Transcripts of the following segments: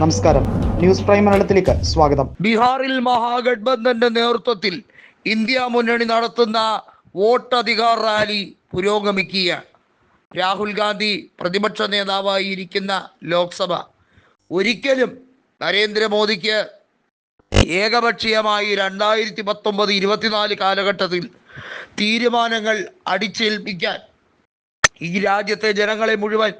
നമസ്കാരം. News prime മലയാളത്തിലേക്ക് സ്വാഗതം. ബീഹാറിൽ മഹാഗഡ്ബന്ധന്റെ നേതൃത്വത്തിൽ ഇന്ത്യ മുന്നണി നടത്തുന്ന വോട്ടധികാർ റാലി പുരോഗമിക്കുകയാണ്. രാഹുൽ ഗാന്ധി പ്രതിപക്ഷ നേതാവായി ഇരിക്കുന്ന ലോക്സഭ. ഒരിക്കലും നരേന്ദ്രമോദിക്ക് ഏകപക്ഷീയമായി രണ്ടായിരത്തി പത്തൊമ്പത് ഇരുപത്തിനാല് കാലഘട്ടത്തിൽ തീരുമാനങ്ങൾ അടിച്ചേൽപ്പിക്കാൻ ഈ രാജ്യത്തെ ജനങ്ങളെ മുഴുവൻ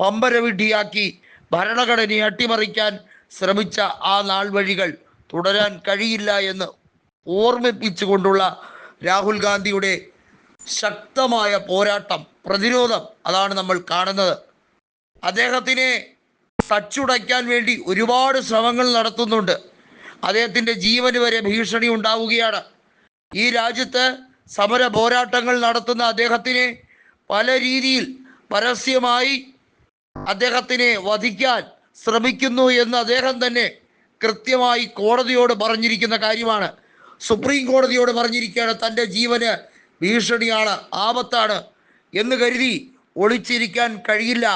പമ്പരവിഡ്ഢിയാക്കി ഭരണഘടനയെ അട്ടിമറിക്കാൻ ശ്രമിച്ച ആ നാൾ വഴികൾ തുടരാൻ കഴിയില്ല എന്ന് ഓർമ്മിപ്പിച്ചുകൊണ്ടുള്ള രാഹുൽ ഗാന്ധിയുടെ ശക്തമായ പോരാട്ടം പ്രതിരോധം അതാണ് നമ്മൾ കാണുന്നത്. അദ്ദേഹത്തിനെ തച്ചുടയ്ക്കാൻ വേണ്ടി ഒരുപാട് ശ്രമങ്ങൾ നടത്തുന്നുണ്ട്. അദ്ദേഹത്തിന്റെ ജീവന് വരെ ഭീഷണി ഉണ്ടാവുകയാണ്. ഈ രാജ്യത്ത് സമര പോരാട്ടങ്ങൾ നടത്തുന്ന അദ്ദേഹത്തിനെ പല രീതിയിൽ പരസ്യമായി അദ്ദേഹത്തിനെ വധിക്കാൻ ശ്രമിക്കുന്നു എന്ന് അദ്ദേഹം തന്നെ കൃത്യമായി കോടതിയോട് പറഞ്ഞിരിക്കുന്ന കാര്യമാണ്. സുപ്രീം കോടതിയോട് പറഞ്ഞിരിക്കുകയാണ് തന്റെ ജീവന് ഭീഷണിയാണ് ആപത്താണ് എന്ന് കരുതി ഒളിച്ചിരിക്കാൻ കഴിയില്ല.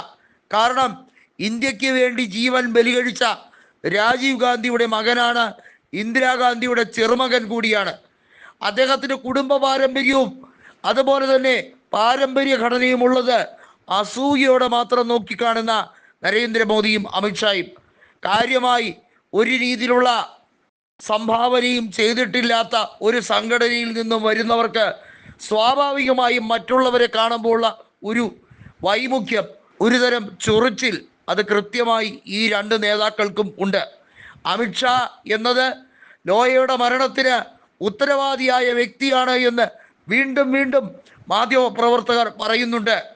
കാരണം ഇന്ത്യയ്ക്ക് വേണ്ടി ജീവൻ ബലികഴിച്ച രാജീവ് ഗാന്ധിയുടെ മകനാണ് ഇന്ദിരാഗാന്ധിയുടെ ചെറുമകൻ കൂടിയാണ്. അദ്ദേഹത്തിന്റെ കുടുംബ പാരമ്പര്യവും അതുപോലെ തന്നെ പാരമ്പര്യ ഘടനയും ഉള്ളത് അസൂയയോടെ മാത്രം നോക്കിക്കാണുന്ന നരേന്ദ്രമോദിയും അമിത്ഷായും കാര്യമായി ഒരു രീതിയിലുള്ള സംഭാവനയും ചെയ്തിട്ടില്ലാത്ത ഒരു സംഘടനയിൽ നിന്നും വരുന്നവർക്ക് സ്വാഭാവികമായും മറ്റുള്ളവരെ കാണുമ്പോഴുള്ള ഒരു വൈമുഖ്യം ഒരുതരം ചൊറിച്ചിൽ അത് കൃത്യമായി ഈ രണ്ട് നേതാക്കൾക്കും ഉണ്ട്. അമിത്ഷാ എന്നത് ലോയയുടെ മരണത്തിന് ഉത്തരവാദിയായ വ്യക്തിയാണ് എന്ന് വീണ്ടും വീണ്ടും മാധ്യമ പ്രവർത്തകർ പറയുന്നുണ്ട്.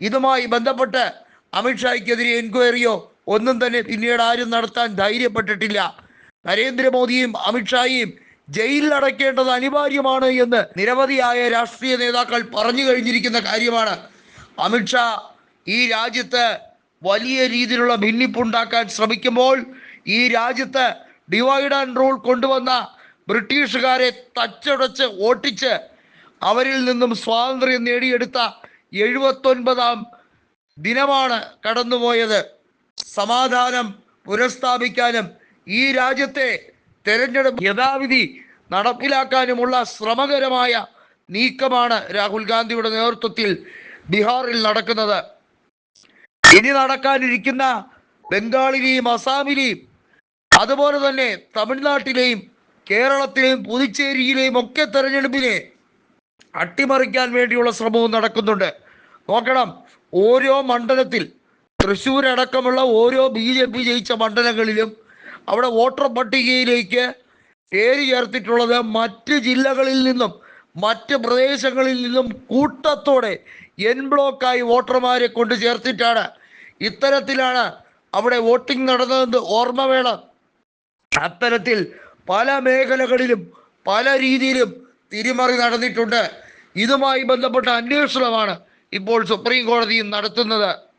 ഇതുമായി ബന്ധപ്പെട്ട് അമിത്ഷായ്ക്കെതിരെ എൻക്വയറിയോ ഒന്നും തന്നെ പിന്നീട് ആരും നടത്താൻ ധൈര്യപ്പെട്ടിട്ടില്ല. നരേന്ദ്രമോദിയും അമിത്ഷായും ജയിലിൽ അടയ്ക്കേണ്ടത് അനിവാര്യമാണ് എന്ന് നിരവധിയായ രാഷ്ട്രീയ നേതാക്കൾ പറഞ്ഞു കഴിഞ്ഞിരിക്കുന്ന കാര്യമാണ്. അമിത്ഷാ ഈ രാജ്യത്ത് വലിയ രീതിയിലുള്ള ഭിന്നിപ്പുണ്ടാക്കാൻ ശ്രമിക്കുമ്പോൾ ഈ രാജ്യത്ത് ഡിവൈഡ് ആൻഡ് റൂൾ കൊണ്ടുവന്ന ബ്രിട്ടീഷുകാരെ തച്ചുടച്ച് ഓട്ടിച്ച് അവരിൽ നിന്നും സ്വാതന്ത്ര്യം നേടിയെടുത്ത എഴുപത്തൊൻപതാം ദിനമാണ് കടന്നുപോയത്. സമാധാനം പുനഃസ്ഥാപിക്കാനും ഈ രാജ്യത്തെ തെരഞ്ഞെടുപ്പ് യഥാവിധി നടപ്പിലാക്കാനുമുള്ള ശ്രമകരമായ നീക്കമാണ് രാഹുൽ ഗാന്ധിയുടെ നേതൃത്വത്തിൽ ബീഹാറിൽ നടക്കുന്നത്. ഇനി നടക്കാനിരിക്കുന്ന ബംഗാളിലെയും അസാമിലെയും അതുപോലെ തന്നെ തമിഴ്നാട്ടിലെയും കേരളത്തിലെയും പുതുച്ചേരിയിലെയും ഒക്കെ തെരഞ്ഞെടുപ്പിനെ അട്ടിമറിക്കാൻ വേണ്ടിയുള്ള ശ്രമവും നടക്കുന്നുണ്ട്. നോക്കണം ഓരോ മണ്ഡലത്തിൽ തൃശ്ശൂർ അടക്കമുള്ള ഓരോ ബി ജെ പി ജയിച്ച മണ്ഡലങ്ങളിലും അവിടെ വോട്ടർ പട്ടികയിലേക്ക് പേര് ചേർത്തിട്ടുള്ളത് മറ്റ് ജില്ലകളിൽ നിന്നും മറ്റ് പ്രദേശങ്ങളിൽ നിന്നും കൂട്ടത്തോടെ എൻ ബ്ലോക്കായി വോട്ടർമാരെ കൊണ്ട് ചേർത്തിട്ടാണ് ഇത്തരത്തിലാണ് അവിടെ വോട്ടിംഗ് നടന്നതെന്ന് ഓർമ്മ വേണം. അത്തരത്തിൽ പല മേഖലകളിലും പല രീതിയിലും തിരിമറി നടന്നിട്ടുണ്ട്. ഇതുമായി ബന്ധപ്പെട്ട അന്വേഷണമാണ് ഇപ്പോൾ സുപ്രീം കോടതിയും നടത്തുന്നത്.